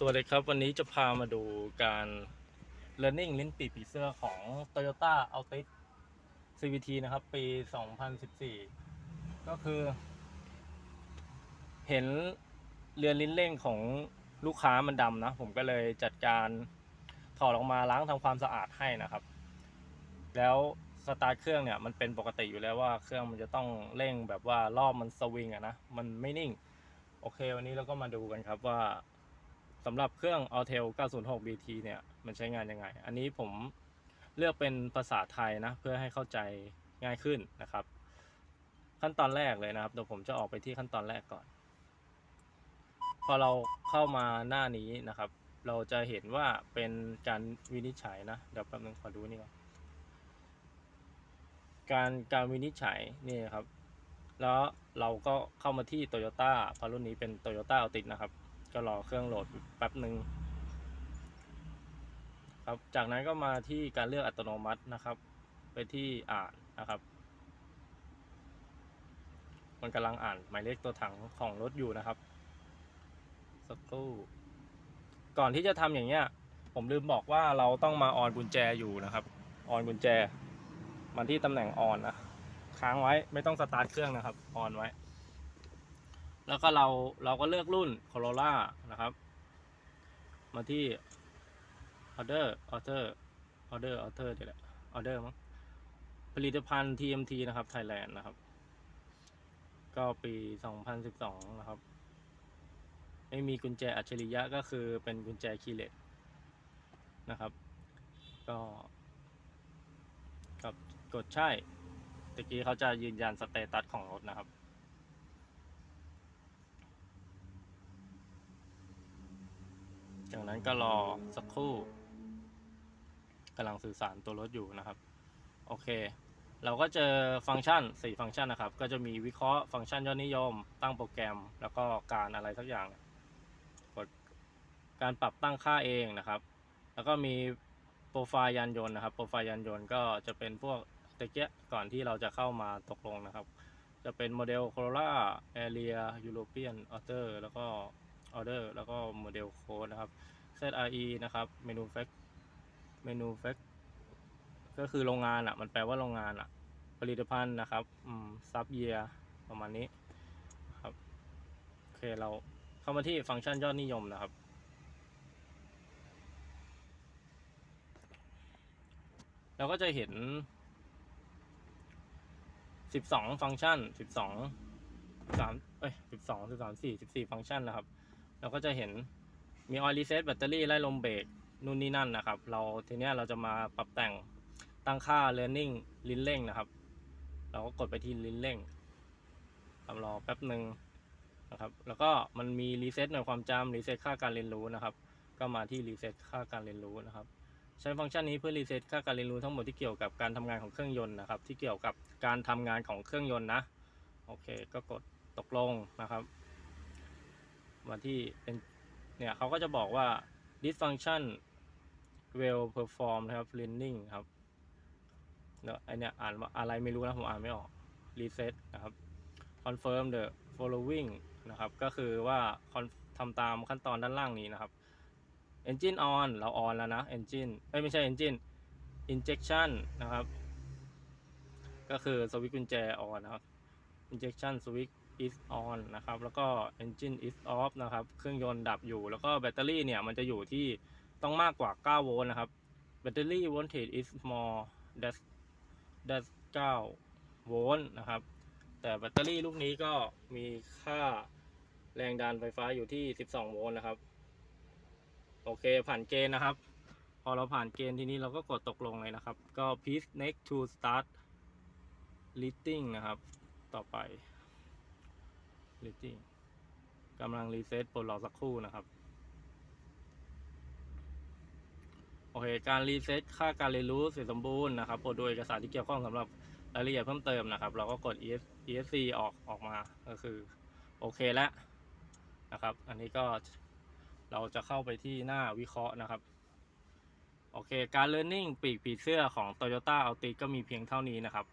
สวัสดีครับ วันนี้จะพามาดูการ learning ลิ้นปีผีเสื้อของ Toyota Altis CVT นะครับ ปี 2014 ก็คือ เห็นเรือนลิ้นเร่งของลูกค้ามันดำนะ ผมก็เลยจัดการถอดออกมาล้างทำความสะอาดให้นะครับ แล้วสตาร์ทเครื่องเนี่ยมันเป็นปกติอยู่แล้วว่าเครื่องมันจะต้องเร่งแบบว่ารอบมันสวิงอะนะ มันไม่นิ่ง โอเค วันนี้เราก็มาดูกันครับว่า สำหรับเครื่อง Altel 906 BT เนี่ยมันใช้งานยังไง อันนี้ผมเลือกเป็นภาษาไทยนะ เพื่อให้เข้าใจง่ายขึ้นนะครับ ขั้นตอนแรกเลยนะครับเดี๋ยวผมจะออกไปที่ขั้นตอนแรกก่อน พอเราเข้ามาหน้านี้นะครับ เราจะเห็นว่าเป็นการวินิจฉัยนะ เดี๋ยวแป๊บนึงขอดูนี่ก่อนการการวินิจฉัยนี่ครับ แล้วเราก็เข้ามาที่ Toyota พรารุ่นนี้เป็น Toyota Altis นะครับ ก็รอเครื่องโหลดแป๊บหนึ่งครับ จากนั้นก็มาที่การเลือกอัตโนมัตินะครับ ไปที่อ่านนะครับ มันกำลังอ่านหมายเลขตัวถังของรถอยู่นะครับสักครู่ก่อนที่จะทำอย่างเงี้ย ผมลืมบอกว่าเราต้องมาออนกุญแจอยู่นะครับ ออนกุญแจมาที่ตำแหน่งออนนะค้างไว้ไม่ต้องสตาร์ทเครื่องนะครับ ออนไว้ แล้วก็เราเราก็เลือกรุ่น Corolla นะครับ มาที่ Order Order Order Order เดี๋ยวแหละ Order มั้งผลิตภัณฑ์ TMT นะครับ Thailand นะครับ ก็ปี 2012 นะครับ ไม่มีกุญแจอัจฉริยะก็คือเป็นกุญแจคีย์เลสนะครับ ก็กับกดใช่ตะกี้เขาจะยืนยันสเตตัสของรถนะครับ จาก นั้นก็รอสักครู่กำลังสื่อสารตัวรถอยู่นะครับ โอเค เราก็เจอฟังก์ชัน 4 ฟังก์ชันนะครับ ก็จะมีวิเคราะห์ฟังก์ชันยอดนิยม ตั้งโปรแกรม แล้วก็การอะไรสักอย่างกดการปรับตั้งค่าเองนะครับ แล้วก็มีโปรไฟล์ยานยนต์นะครับ โปรไฟล์ยานยนต์ก็จะเป็นพวกตะเกียก่อนที่เราจะเข้ามาตกลงนะครับ จะเป็นโมเดล Corolla Area European Order แล้วก็ Order แล้วก็โมเดลโค้ดนะครับ ZRE นะครับ Menu Fact Menu Fact ก็คือโรงงานอะ มันแปลว่าโรงงานอะ ผลิตภัณฑ์นะครับ อืม ซับเยียประมาณนี้ครับ โอเค เราเข้ามาที่ฟังก์ชันยอดนิยมนะครับ เราก็จะเห็น 12 ฟังก์ชัน 12 3เอ้ย12 13 4 14 ฟังก์ชันนะครับ เราก็จะเห็น มี oil reset แบตเตอรี่ไล่ลมเบรกนู่นนี่นั่นนะครับ เราทีเนี้ยเราจะมาปรับแต่งตั้งค่า learning ลิ้นเร่งนะครับ เราก็กดไปที่ลิ้นเร่งทำรอแป๊บหนึ่งนะครับ แล้วก็มันมีรีเซ็ตหน่วยความจำรีเซ็ตค่าการเรียนรู้นะครับ ก็มาที่รีเซ็ตค่าการเรียนรู้นะครับ ใช้ฟังก์ชันนี้เพื่อรีเซ็ตค่าการเรียนรู้ทั้งหมดที่เกี่ยวกับการทำงานของเครื่องยนต์นะครับ ที่เกี่ยวกับการทำงานของเครื่องยนต์นะ โอเค ก็กดตกลงนะครับ มาที่เป็น เนี่ยเขาก็จะบอกว่า this function will perform นะครับ learning ครับเนอะไอเนี่ยอ่านว่าอะไรไม่รู้นะผมอ่านไม่ออก reset นะครับ confirm the following นะครับ ก็คือว่าทำตามขั้นตอนด้านล่างนี้นะครับ engine on เรา on แล้วนะ engine เอ้ยไม่ใช่ engine injection นะครับ ก็คือสวิตช์กุญแจ on นะครับ injection switch is on นะครับ แล้วก็ engine is off นะครับ เครื่องยนต์ดับอยู่ แล้วก็แบตเตอรี่เนี่ยมันจะอยู่ที่ต้องมากกว่า 9 โวลต์นะครับ battery voltage is more than than 9โวลต์นะครับ แต่แบตเตอรี่ลูกนี้ก็มีค่าแรงดันไฟฟ้าอยู่ที่ 12 โวลต์นะครับ โอเค ผ่านเกณฑ์นะครับ พอเราผ่านเกณฑ์ทีนี้เราก็กดตกลงเลยนะครับ ก็ please next to start leading นะครับ ต่อไป leading กำลังรีเซ็ตปรดรอสักครู่นะครับ โอเค การรีเซ็ตค่าการเรียนรู้เสร็จสมบูรณ์นะครับโปรดดูเอกสารที่เกี่ยวข้องสำหรับรายละเอียดเพิ่มเติมนะครับ เราก็กด ES ESC ออกออกมา ก็คือ โอเคแล้วนะครับ อันนี้ก็เราจะเข้าไปที่หน้าวิเคราะห์นะครับ โอเค การ learning ปีกผีเสื้อของ Toyota Altis ก็มีเพียงเท่านี้นะครับ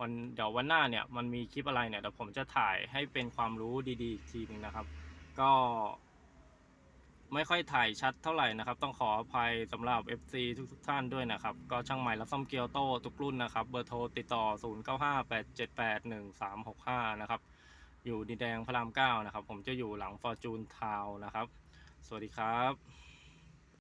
วันเดี๋ยววันหน้าเนี่ยมันมีคลิปอะไรเนี่ยเดี๋ยวผมจะถ่ายให้เป็นความรู้ดีๆอีกทีหนึงนะครับ ก็ ไม่ค่อยถ่ายชัดเท่าไหร่นะครับ ต้องขออภัยสำหรับ FC ทุกทท่านด้วยนะครับ ก็ช่างใหม่รับซ่อมเกียวโต้ทุกรุ่นนะครับ เบอร์โทรติดต่อ 0958781365 นะครับ อยู่ดินแดงพระราม 9 นะครับ ผมจะอยู่หลังฟอร์จูนทาวนะครับ สวัสดีครับ